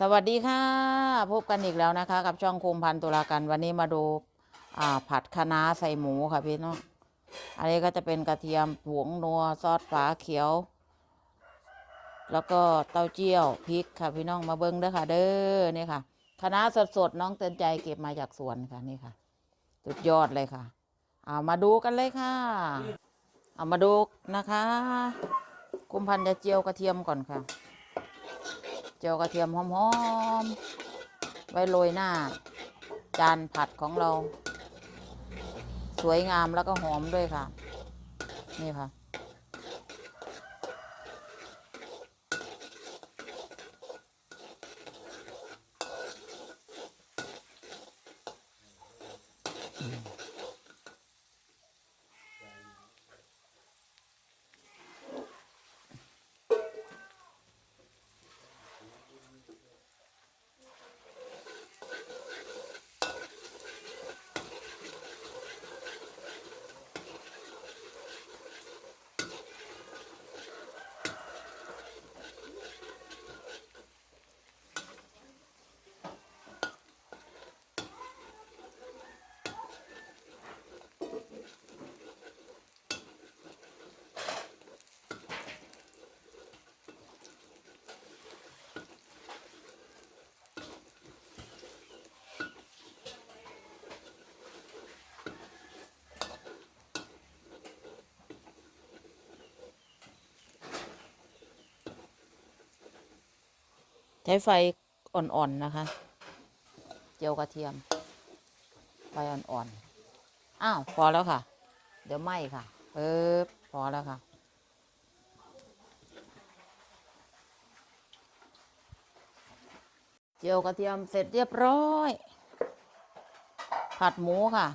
สวัสดีค่ะ พบกันอีกแล้วนะคะ กับช่องคุมพันตุลากันวันนี้มาดูอ่าผัดคะน้าใส่หมูค่ะพี่น้องอันนี้ก็จะเป็นกระเทียมผงนัวซอสฝาเขียว แล้วก็เต้าเจี้ยวพริกค่ะพี่น้องมาเบิ้งเด้อค่ะ เด้อนี่ค่ะคะน้าสดๆน้องเตือนใจเก็บมาจากสวนค่ะนี่ค่ะสุดยอดเลยค่ะ เอามาดูกันเลยค่ะ เอามาดูนะคะคุมพันธุ์จะเจียวกระเทียมก่อนค่ะ เจียวกระเทียมหอมๆ ไว้โรยหน้า จานผัดของเรา สวยงามแล้วก็หอมด้วยค่ะ นี่ค่ะ ใช้ไฟอ่อนๆนะคะ เจียวกระเทียม ไฟอ่อนๆ อ้าว พอแล้วค่ะ เดี๋ยวไหม้ค่ะปึ๊บพอแล้วค่ะเจียวกระเทียมเสร็จเรียบร้อย ผัดหมูค่ะ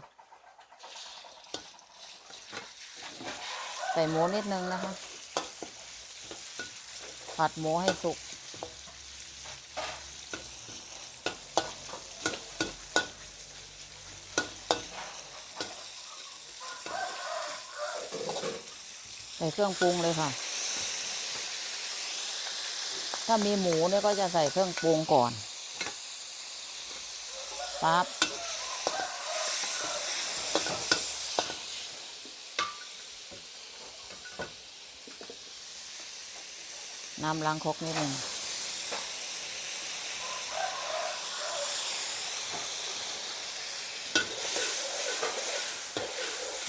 ใส่หมูนิดนึงนะคะ ผัดหมูให้สุก ส่เครื่องปรุงเลยค่ะ ถ้ามีหมูเนี่ยก็จะใส่เครื่องปรุงก่อนปั๊บน้ำล้างคกนิดหนึ่ง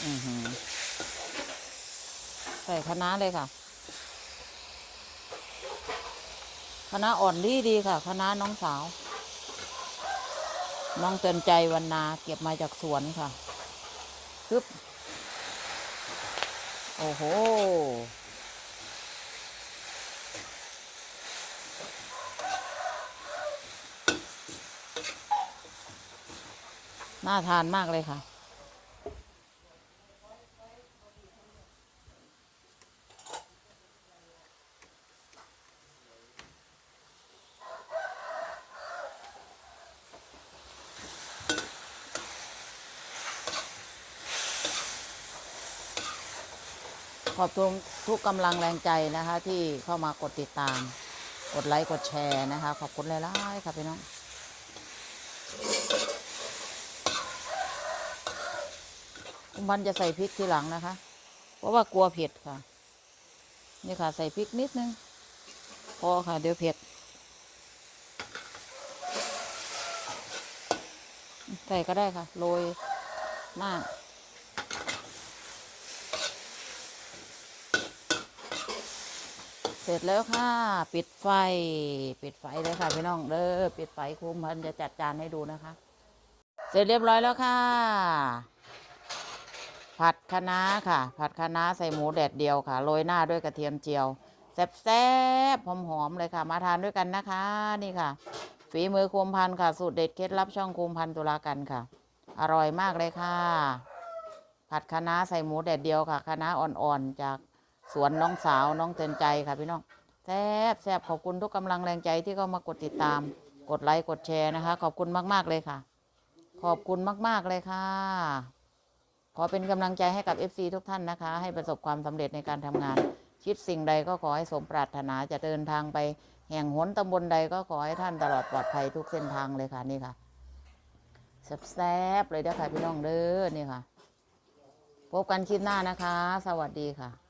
อือหือ คะน้าเลยค่ะคณะอ่อนดีดีค่ะ คณะน้าน้องสาว น้องเตือนใจวันนา เก็บมาจากสวนค่ะคึบโอ้โห น่าทานมากเลยค่ะ ขอบคุณทุกกำลังแรงใจนะคะ ที่เข้ามากดติดตาม กดไลค์กดแชร์นะคะ ขอบคุณหลายๆค่ะพี่น้องคุณพันจะใส่พริกทีหลังนะคะ เพราะว่ากลัวเผ็ดค่ะ นี่ค่ะ ใส่พริกนิดนึง พอค่ะ เดี๋ยวเผ็ด ใส่ก็ได้ค่ะ โรยหน้า เส ร็จแล้วค่ะ ปิดไฟ ปิดไฟเลยค่ะพี่น้องเด้อปิดไฟคุมพันจะจัดจานให้ดูนะคะ เสร็จเรียบร้อยแล้วค่ะ ผัดคะน้าค่ะ ผัดคะน้าใส่หมูแดดเดียวค่ะโรยหน้าด้วยกระเทียมเจียวแซ่บๆหอมๆเลยค่ะ มาทานด้วยกันนะคะนี่ค่ะ ฝีมือคุมพันค่ะ สูตรเด็ดเคล็ดลับช่องคุมพันตุลากันค่ะ อร่อยมากเลยค่ะ ผัดคะน้าใส่หมูแดดเดียวค่ะคะน้าอ่อนๆจาก สวนน้องสาวน้องเตือนใจค่ะพี่น้องแซบแซบขอบคุณทุกกำลังแรงใจที่เข้ามากดติดตาม กดไลค์กดแชร์นะคะ ขอบคุณมากๆเลยค่ะ ขอบคุณมาก ๆเลยค่ะ ขอเป็นกำลังใจให้กับ FC ทุกท่านนะคะ ให้ประสบความสำเร็จในการทำงาน คิดสิ่งใดก็ขอให้สมปรารถนาจะเดินทางไป แห่งหนตำบลใดก็ขอให้ท่านตลอดปลอดภัยทุกเส้นทางเลยค่ะนี่ค่ะแซบๆเลยเด้อค่ะพี่น้องเด้อนี่ค่ะ พบกันคลิปหน้านะคะ สวัสดีค่ะ